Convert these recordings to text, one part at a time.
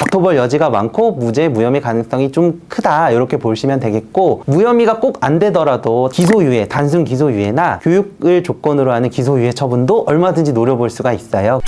다퉈볼 여지가 많고 무죄 무혐의 가능성이 좀 크다 이렇게 보시면 되겠고 무혐의가 꼭 안 되더라도 기소유예 단순 기소유예나 교육을 조건으로 하는 기소유예 처분도 얼마든지 노려볼 수가 있어요.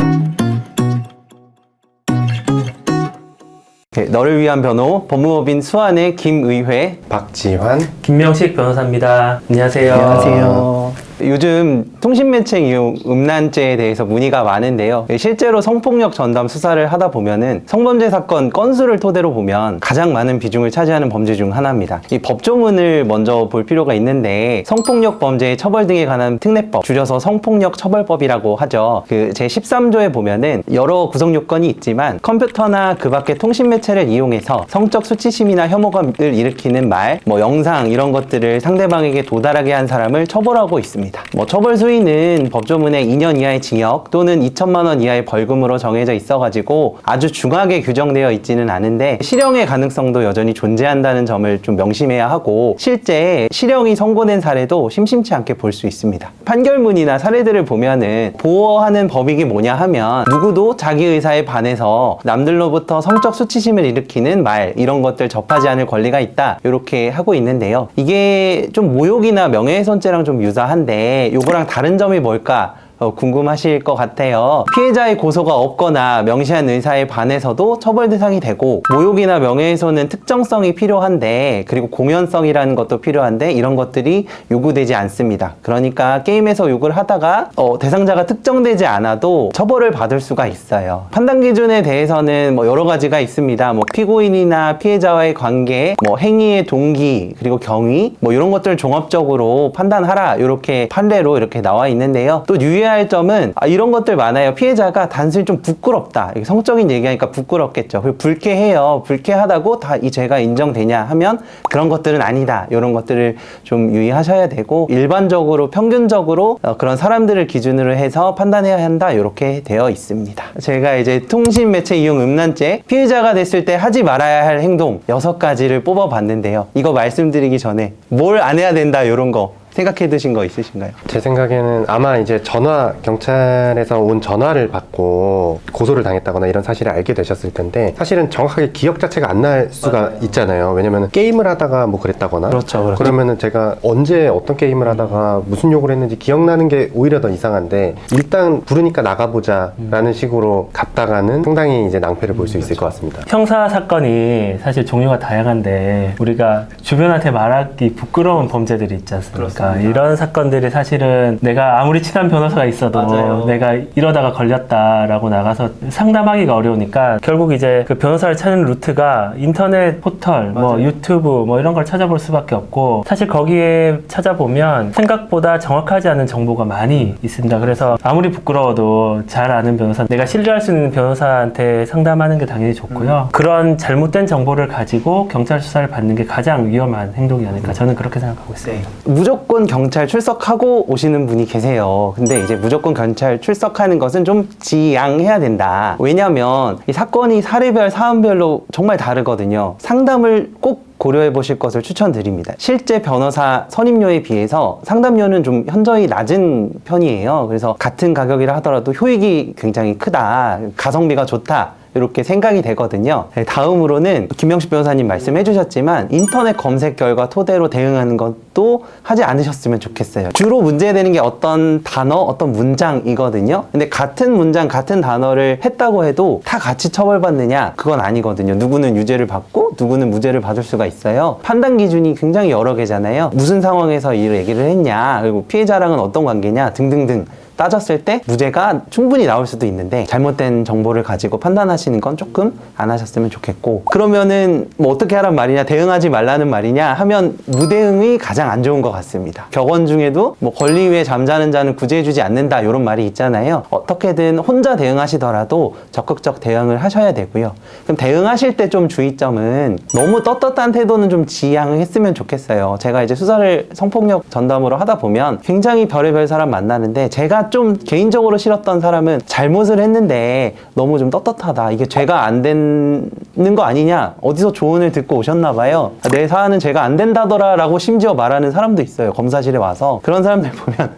네, 너를 위한 변호 법무법인 수완의 김의회 박지환 김명식 변호사입니다. 안녕하세요. 요 즘 통신매체 이용 음란죄에 대해서 문의가 많은데요. 실제로 성폭력 전담 수사를 하다 보면은 성범죄 사건 건수를 토대로 보면 가장 많은 비중을 차지하는 범죄 중 하나입니다. 이 법조문을 먼저 볼 필요가 있는데 성폭력 범죄의 처벌 등에 관한 특례법, 줄여서 성폭력 처벌법이라고 하죠. 그 제 13조에 보면은 여러 구성 요건이 있지만 컴퓨터나 그 밖의 통신 매체를 이용해서 성적 수치심이나 혐오감을 일으키는 말, 뭐 영상 이런 것들을 상대방에게 도달하게 한 사람을 처벌하고 있습니다. 뭐 처벌 수위는 법조문에 2년 이하의 징역 또는 2천만 원 이하의 벌금으로 정해져 있어가지고 아주 중하게 규정되어 있지는 않은데 실형의 가능성도 여전히 존재한다는 점을 좀 명심해야 하고 실제 실형이 선고된 사례도 심심치 않게 볼 수 있습니다. 판결문이나 사례들을 보면은 보호하는 법익이 뭐냐 하면 누구도 자기 의사에 반해서 남들로부터 성적 수치심을 일으키는 말 이런 것들 접하지 않을 권리가 있다 이렇게 하고 있는데요. 이게 좀 모욕이나 명예훼손죄랑 좀 유사한데 요거랑 다른 점이 뭘까? 어, 궁금하실 것 같아요. 피해자의 고소가 없거나 명시한 의사에 반해서도 처벌 대상이 되고 모욕이나 명예훼손은 특정성이 필요한데 그리고 공연성이라는 것도 필요한데 이런 것들이 요구되지 않습니다. 그러니까 게임에서 욕을 하다가 어, 대상자가 특정되지 않아도 처벌을 받을 수가 있어요. 판단 기준에 대해서는 뭐 여러 가지가 있습니다. 뭐 피고인이나 피해자와의 관계, 뭐 행위의 동기 그리고 경위 뭐 이런 것들을 종합적으로 판단하라 이렇게 판례로 이렇게 나와 있는데요. 또 유의할 점은 아, 이런 것들 많아요. 피해자가 단순히 좀 부끄럽다. 성적인 얘기하니까 부끄럽겠죠. 그리고 불쾌해요. 불쾌하다고 다 이 죄가 인정되냐 하면 그런 것들은 아니다. 이런 것들을 좀 유의하셔야 되고 일반적으로 평균적으로 어, 그런 사람들을 기준으로 해서 판단해야 한다. 이렇게 되어 있습니다. 제가 이제 통신 매체 이용 음란죄 피해자가 됐을 때 하지 말아야 할 행동 여섯 가지를 뽑아봤는데요. 이거 말씀드리기 전에 뭘 안 해야 된다. 이런 거 생각해 두신 거 있으신가요? 제 생각에는 아마 이제 전화 경찰에서 온 전화를 받고 고소를 당했다거나 이런 사실을 알게 되셨을 텐데 사실은 정확하게 기억 자체가 안 날 수가 있잖아요. 왜냐면 게임을 하다가 뭐 그랬다거나 그렇죠, 그렇죠. 그러면은 제가 언제 어떤 게임을 하다가 무슨 욕을 했는지 기억나는 게 오히려 더 이상한데 일단 부르니까 나가보자라는 식으로 갔다가는 상당히 이제 낭패를 볼 수 있을 것 같습니다. 형사 사건이 사실 종류가 다양한데 우리가 주변한테 말하기 부끄러운 범죄들이 있지 않습니까? 이런 사건들이 사실은 내가 아무리 친한 변호사가 있어도 맞아요. 내가 이러다가 걸렸다라고 나가서 상담하기가 어려우니까 결국 이제 그 변호사를 찾는 루트가 인터넷 포털, 뭐 맞아요. 유튜브 뭐 이런 걸 찾아볼 수밖에 없고 사실 거기에 찾아보면 생각보다 정확하지 않은 정보가 많이 있습니다. 그래서 아무리 부끄러워도 잘 아는 변호사, 내가 신뢰할 수 있는 변호사한테 상담하는 게 당연히 좋고요. 그런 잘못된 정보를 가지고 경찰 수사를 받는 게 가장 위험한 행동이 아닐까 저는 그렇게 생각하고 있습니다. 무조건 경찰 출석하고 오시는 분이 계세요. 근데 이제 무조건 경찰 출석하는 것은 좀 지양해야 된다. 왜냐면 이 사건이 사례별, 사안별로 정말 다르거든요. 상담을 꼭 고려해 보실 것을 추천드립니다. 실제 변호사 선임료에 비해서 상담료는 좀 현저히 낮은 편이에요. 그래서 같은 가격이라 하더라도 효익이 굉장히 크다. 가성비가 좋다. 이렇게 생각이 되거든요. 네, 다음으로는 김명식 변호사님 말씀해 주셨지만 인터넷 검색 결과 토대로 대응하는 것도 하지 않으셨으면 좋겠어요. 주로 문제되는 게 어떤 단어, 어떤 문장이거든요. 근데 같은 문장, 같은 단어를 했다고 해도 다 같이 처벌받느냐? 그건 아니거든요. 누구는 유죄를 받고 누구는 무죄를 받을 수가 있어요. 판단 기준이 굉장히 여러 개잖아요. 무슨 상황에서 이 얘기를 했냐? 그리고 피해자랑은 어떤 관계냐? 등등등. 따졌을 때 무죄가 충분히 나올 수도 있는데 잘못된 정보를 가지고 판단하시는 건 조금 안 하셨으면 좋겠고 그러면은 뭐 어떻게 하란 말이냐 대응하지 말라는 말이냐 하면 무대응이 가장 안 좋은 것 같습니다. 격언 중에도 뭐 권리 위에 잠자는 자는 구제해주지 않는다 이런 말이 있잖아요. 어떻게든 혼자 대응하시더라도 적극적 대응을 하셔야 되고요. 그럼 대응하실 때 좀 주의점은 너무 떳떳한 태도는 좀 지양했으면 좋겠어요. 제가 이제 수사를 성폭력 전담으로 하다 보면 굉장히 별의별 사람 만나는데 제가 좀 개인적으로 싫었던 사람은 잘못을 했는데 너무 좀 떳떳하다. 이게 죄가 안 되는 거 아니냐? 어디서 조언을 듣고 오셨나 봐요. 아, 내 사안은 죄가 안 된다더라 라고 심지어 말하는 사람도 있어요. 검사실에 와서. 그런 사람들 보면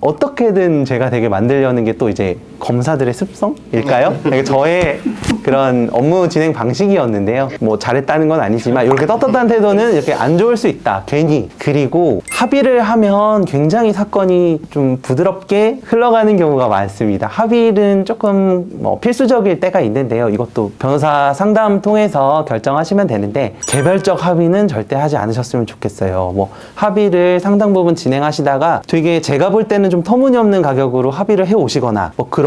어떻게든 제가 되게 만들려는 게 또 이제 검사들의 습성일까요? 그러니까 저의 그런 업무 진행 방식이었는데요. 뭐 잘했다는 건 아니지만 이렇게 떳떳한 태도는 이렇게 안 좋을 수 있다. 괜히. 그리고 합의를 하면 굉장히 사건이 좀 부드럽게 흘러가는 경우가 많습니다. 합의는 조금 뭐 필수적일 때가 있는데요. 이것도 변호사 상담 통해서 결정하시면 되는데 개별적 합의는 절대 하지 않으셨으면 좋겠어요. 뭐 합의를 상당 부분 진행하시다가 되게 제가 볼 때는 좀 터무니없는 가격으로 합의를 해 오시거나 뭐 그런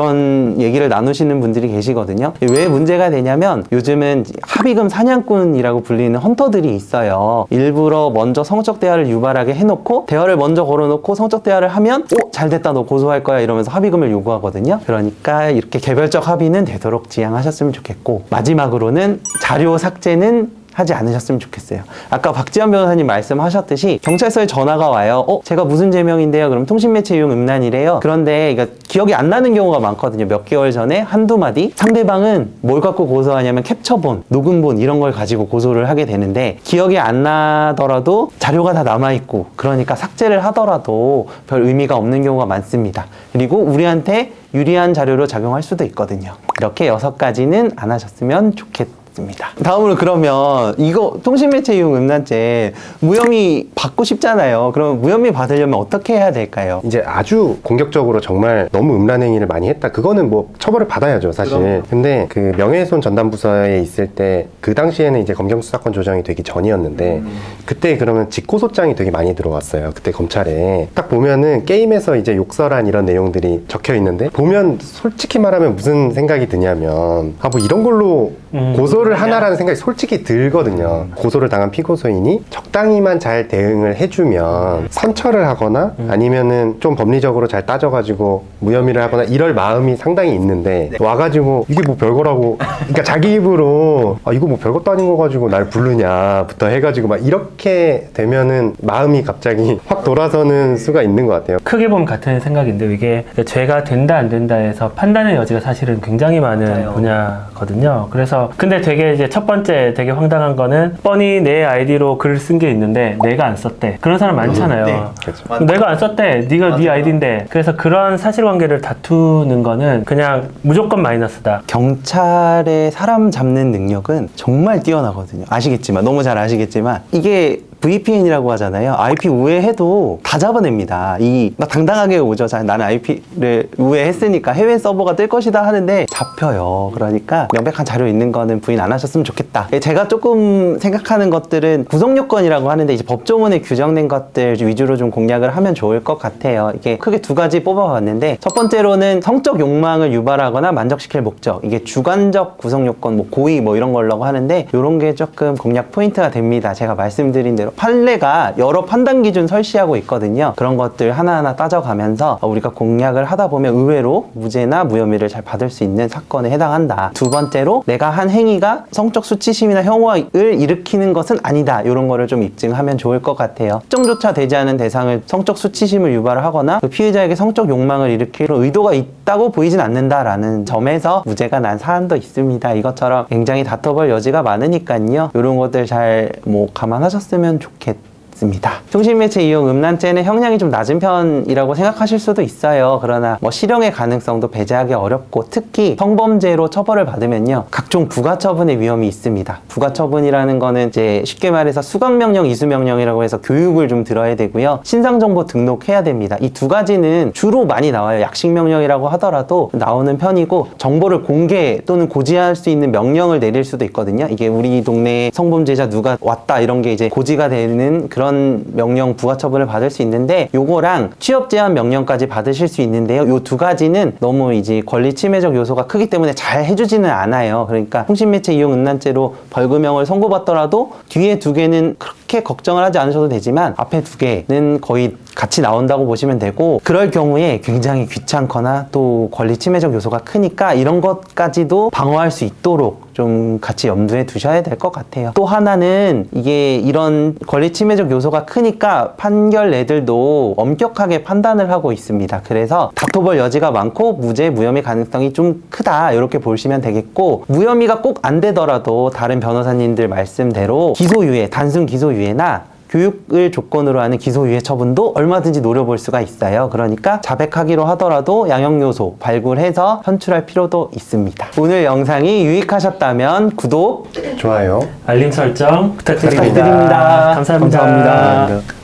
얘기를 나누시는 분들이 계시거든요. 왜 문제가 되냐면 요즘은 합의금 사냥꾼이라고 불리는 헌터들이 있어요. 일부러 먼저 성적 대화를 유발하게 해놓고 대화를 먼저 걸어놓고 성적 대화를 하면 오 잘 됐다 너 고소할 거야 이러면서 합의금을 요구하거든요. 그러니까 이렇게 개별적 합의는 되도록 지향하셨으면 좋겠고 마지막으로는 자료 삭제는 하지 않으셨으면 좋겠어요. 아까 박지현 변호사님 말씀하셨듯이 경찰서에 전화가 와요. 어, 제가 무슨 제명인데요? 그럼 통신매체 이용 음란이래요. 그런데 이거 기억이 안 나는 경우가 많거든요. 몇 개월 전에 한두 마디 상대방은 뭘 갖고 고소하냐면 캡처본, 녹음본 이런 걸 가지고 고소를 하게 되는데 기억이 안 나더라도 자료가 다 남아 있고 그러니까 삭제를 하더라도 별 의미가 없는 경우가 많습니다. 그리고 우리한테 유리한 자료로 작용할 수도 있거든요. 이렇게 여섯 가지는 안 하셨으면 좋겠 습니다. 다음으로 그러면 이거 통신매체 이용 음란죄 무혐의 받고 싶잖아요. 그럼 무혐의 받으려면 어떻게 해야 될까요? 이제 아주 공격적으로 정말 너무 음란 행위를 많이 했다. 그거는 뭐 처벌을 받아야죠, 사실. 근데 그 명예훼손 전담 부서에 있을 때 그 당시에는 이제 검경 수사권 조정이 되기 전이었는데 그때 그러면 직고소장이 되게 많이 들어왔어요. 그때 검찰에 딱 보면은 게임에서 이제 욕설한 이런 내용들이 적혀 있는데 보면 솔직히 말하면 무슨 생각이 드냐면 아 뭐 이런 걸로 음. 고소를 하나라는 생각이 솔직히 들거든요. 고소를 당한 피고소인이 적당히만 잘 대응을 해주면 선처를 하거나 아니면은 좀 법리적으로 잘 따져가지고 무혐의를 하거나 이럴 마음이 상당히 있는데 와가지고 이게 뭐 별거라고. 그러니까 자기 입으로 아 이거 뭐 별것도 아닌 거 가지고 날 부르냐부터 해가지고 막 이렇게 되면은 마음이 갑자기 확 돌아서는 수가 있는 것 같아요. 크게 보면 같은 생각인데 이게 죄가 된다 안 된다에서 판단의 여지가 사실은 굉장히 많은 분야거든요. 그래서 근데 되게 이제 첫 번째 되게 황당한 거는 뻔히 내 아이디로 글을 쓴 게 있는데 내가 안 썼대. 그런 사람 많잖아요. 그렇죠. 내가 안 썼대. 네가 네 아이디인데. 그래서 그런 사실관계를 다투는 거는 그냥 무조건 마이너스다. 경찰의 사람 잡는 능력은 정말 뛰어나거든요. 아시겠지만, 너무 잘 아시겠지만, 이게 VPN이라고 하잖아요. IP 우회해도 다 잡아냅니다. 이, 막 당당하게 오죠. 자, 나는 IP를 우회했으니까 해외 서버가 뜰 것이다 하는데 잡혀요. 그러니까 명백한 자료 있는 거는 부인 안 하셨으면 좋겠다. 예, 제가 조금 생각하는 것들은 구속요건이라고 하는데 이제 법조문에 규정된 것들 위주로 좀 공략을 하면 좋을 것 같아요. 이게 크게 두 가지 뽑아봤는데 첫 번째로는 성적 욕망을 유발하거나 만족시킬 목적. 이게 주관적 구성요건, 뭐 고의 뭐 이런 걸라고 하는데 이런 게 조금 공략 포인트가 됩니다. 제가 말씀드린 대로 판례가 여러 판단 기준 설치하고 있거든요. 그런 것들 하나하나 따져가면서 우리가 공략을 하다 보면 의외로 무죄나 무혐의를 잘 받을 수 있는 사건에 해당한다. 두 번째로 내가 한 행위가 성적 수치심이나 혐오를 일으키는 것은 아니다. 이런 거를 좀 입증하면 좋을 것 같아요. 특정조차 되지 않은 대상을 성적 수치심을 유발하거나 그 피해자에게 성적 욕망을 일으킬 의도가 있다고 보이진 않는다라는 점에서 무죄가 난 사안도 있습니다. 이것처럼 굉장히 다퉈볼 여지가 많으니까요. 이런 것들 잘 뭐 감안하셨으면 좋겠 습니다. 통신매체 이용 음란죄는 형량이 좀 낮은 편이라고 생각하실 수도 있어요. 그러나 뭐 실형의 가능성도 배제하기 어렵고 특히 성범죄로 처벌을 받으면요. 각종 부가처분의 위험이 있습니다. 부가처분이라는 거는 이제 쉽게 말해서 수강명령, 이수명령이라고 해서 교육을 좀 들어야 되고요. 신상정보 등록해야 됩니다. 이 두 가지는 주로 많이 나와요. 약식명령이라고 하더라도 나오는 편이고 정보를 공개 또는 고지할 수 있는 명령을 내릴 수도 있거든요. 이게 우리 동네에 성범죄자 누가 왔다 이런 게 이제 고지가 되는 그런 명령 부가 처분을 받을 수 있는데 요거랑 취업 제한 명령까지 받으실 수 있는데요. 요 두 가지는 너무 이제 권리 침해적 요소가 크기 때문에 잘 해주지는 않아요. 그러니까 통신매체 이용 음란죄로 벌금형을 선고받더라도 뒤에 두 개는 그렇게 걱정을 하지 않으셔도 되지만 앞에 두 개는 거의 같이 나온다고 보시면 되고 그럴 경우에 굉장히 귀찮거나 또 권리 침해적 요소가 크니까 이런 것까지도 방어할 수 있도록 좀 같이 염두에 두셔야 될 것 같아요. 또 하나는 이게 이런 권리 침해적 요소가 크니까 판결 내들도 엄격하게 판단을 하고 있습니다. 그래서 다퉈볼 여지가 많고 무죄, 무혐의 가능성이 좀 크다 이렇게 보시면 되겠고 무혐의가 꼭 안 되더라도 다른 변호사님들 말씀대로 기소유예, 단순 기소유예나 교육을 조건으로 하는 기소유예 처분도 얼마든지 노려볼 수가 있어요. 그러니까 자백하기로 하더라도 양형 요소 발굴해서 선출할 필요도 있습니다. 오늘 영상이 유익하셨다면 구독 좋아요. 알림 설정 부탁드립니다. 부탁드립니다. 감사합니다. 감사합니다. 감사합니다.